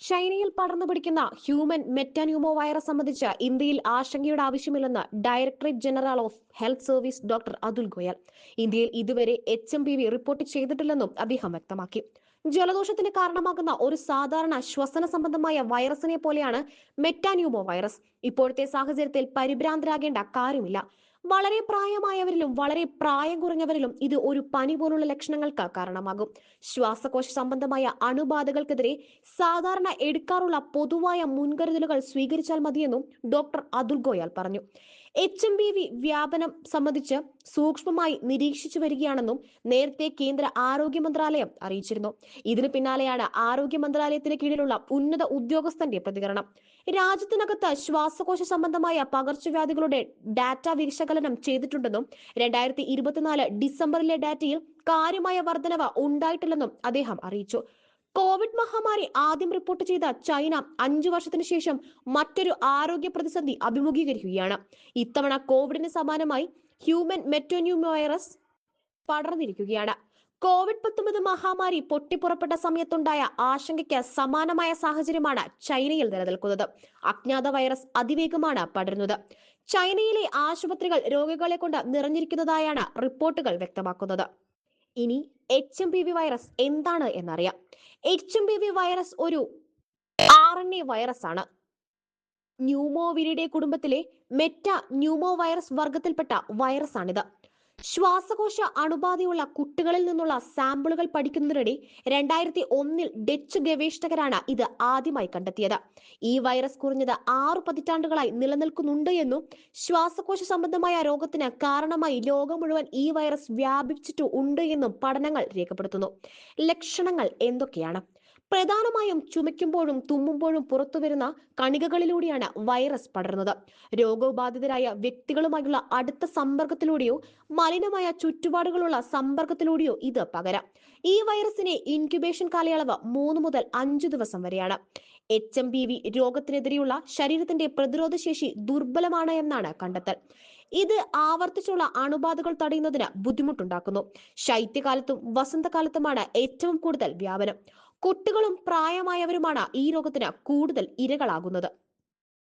ചൈനയിൽ പടർന്നു പിടിക്കുന്ന ഹ്യൂമൻ മെറ്റാന്യൂമോ വൈറസ് സംബന്ധിച്ച് ഇന്ത്യയിൽ ആശങ്കയുടെ ആവശ്യമില്ലെന്ന് directorate general of health service doctor Atul Goyal. ഇന്ത്യയിൽ ഇതുവരെ എച്ച് റിപ്പോർട്ട് ചെയ്തിട്ടില്ലെന്നും അദ്ദേഹം വ്യക്തമാക്കി. ജലദോഷത്തിന് കാരണമാകുന്ന ഒരു സാധാരണ ശ്വസന സംബന്ധമായ വൈറസിനെ പോലെയാണ് മെറ്റാന്യൂമോ വൈറസ് ഇപ്പോഴത്തെ സാഹചര്യത്തിൽ പരിഭ്രാന്തരാകേണ്ട കാര്യമില്ല. വളരെ പ്രായമായവരിലും വളരെ പ്രായം കുറഞ്ഞവരിലും ഇത് ഒരു പനി പോലുള്ള ലക്ഷണങ്ങൾക്ക് കാരണമാകും. ശ്വാസകോശ സംബന്ധമായ അണുബാധകൾക്കെതിരെ സാധാരണ എടുക്കാറുള്ള പൊതുവായ മുൻകരുതലുകൾ സ്വീകരിച്ചാൽ മതിയെന്നും ഡോക്ടർ അതുൽ ഗോയാൽ പറഞ്ഞു. എച്ച് എം ബി വി വ്യാപനം സംബന്ധിച്ച് സൂക്ഷ്മമായി നിരീക്ഷിച്ചു വരികയാണെന്നും നേരത്തെ കേന്ദ്ര ആരോഗ്യ മന്ത്രാലയം അറിയിച്ചിരുന്നു. ഇതിന് പിന്നാലെയാണ് ആരോഗ്യ മന്ത്രാലയത്തിന് കീഴിലുള്ള ഉന്നത ഉദ്യോഗസ്ഥന്റെ പ്രതികരണം. രാജ്യത്തിനകത്ത് ശ്വാസകോശ സംബന്ധമായ പകർച്ചവ്യാധികളുടെ ഡാറ്റ വിശകലനം ചെയ്തിട്ടുണ്ടെന്നും രണ്ടായിരത്തി ഇരുപത്തിനാല് ഡിസംബറിലെ ഡാറ്റയിൽ കാര്യമായ വർധനവ് ഉണ്ടായിട്ടില്ലെന്നും അദ്ദേഹം അറിയിച്ചു. കോവിഡ് മഹാമാരി ആദ്യം റിപ്പോർട്ട് ചെയ്ത ചൈന അഞ്ചു വർഷത്തിന് ശേഷം മറ്റൊരു ആരോഗ്യ പ്രതിസന്ധി അഭിമുഖീകരിക്കുകയാണ്. ഇത്തവണ കോവിഡിന് സമാനമായി ഹ്യൂമൻ മെറ്റോന്യൂമ വൈറസ് പടർന്നിരിക്കുകയാണ്. കോവിഡ് പത്തൊമ്പത് മഹാമാരി പൊട്ടിപ്പുറപ്പെട്ട സമയത്തുണ്ടായ ആശങ്കയ്ക്ക് സമാനമായ സാഹചര്യമാണ് ചൈനയിൽ നിലനിൽക്കുന്നത്. അജ്ഞാത വൈറസ് അതിവേഗമാണ് പടരുന്നത്. ചൈനയിലെ ആശുപത്രികൾ രോഗികളെ കൊണ്ട് നിറഞ്ഞിരിക്കുന്നതായാണ് റിപ്പോർട്ടുകൾ വ്യക്തമാക്കുന്നത്. ഇനി H M P V virus എന്താണ് എന്നറിയാം. H M P V virus ഒരു ആർ എൻ എ വൈറസ് ആണ്. ന്യൂമോവിരിയുടെ കുടുംബത്തിലെ മെറ്റ ന്യൂമോ വൈറസ് വർഗത്തിൽപ്പെട്ട വൈറസ് ആണിത്. ശ്വാസകോശ അണുബാധയുള്ള കുട്ടികളിൽ നിന്നുള്ള സാമ്പിളുകൾ പഠിക്കുന്നതിനിടെ രണ്ടായിരത്തി ഒന്നിൽ ഡച്ച് ഗവേഷകരാണ് ഇത് ആദ്യമായി കണ്ടെത്തിയത്. ഈ വൈറസ് കുറഞ്ഞത് ആറു പതിറ്റാണ്ടുകളായി നിലനിൽക്കുന്നുണ്ട് എന്നും ശ്വാസകോശ സംബന്ധമായ രോഗത്തിന് കാരണമായി ലോകം മുഴുവൻ ഈ വൈറസ് വ്യാപിച്ചിട്ട് ഉണ്ട് എന്നും പഠനങ്ങൾ രേഖപ്പെടുത്തുന്നു. ലക്ഷണങ്ങൾ എന്തൊക്കെയാണ്? പ്രധാനമായും ചുമയ്ക്കുമ്പോഴും തുമ്മുമ്പോഴും പുറത്തു വരുന്ന കണികകളിലൂടെയാണ് വൈറസ് പടരുന്നത്. രോഗബാധിതരായ വ്യക്തികളുമായുള്ള അടുത്ത സമ്പർക്കത്തിലൂടെയോ മലിനമായ ചുറ്റുപാടുകളുള്ള സമ്പർക്കത്തിലൂടെയോ ഇത് പകരാം. ഈ വൈറസിനെ ഇൻക്യുബേഷൻ കാലയളവ് മൂന്ന് മുതൽ അഞ്ചു ദിവസം വരെയാണ്. എച്ച് എം ബി വി രോഗത്തിനെതിരെയുള്ള ശരീരത്തിന്റെ പ്രതിരോധ ശേഷി ദുർബലമാണ് എന്നാണ് കണ്ടെത്തൽ. ഇത് ആവർത്തിച്ചുള്ള അണുബാധകൾ തടയുന്നതിന് ബുദ്ധിമുട്ടുണ്ടാക്കുന്നു. ശൈത്യകാലത്തും വസന്തകാലത്തുമാണ് ഏറ്റവും കൂടുതൽ വ്യാപനം. കുട്ടികളും പ്രായമായവരുമാണ് ഈ രോഗത്തിന് കൂടുതൽ ഇരകളാകുന്നത്.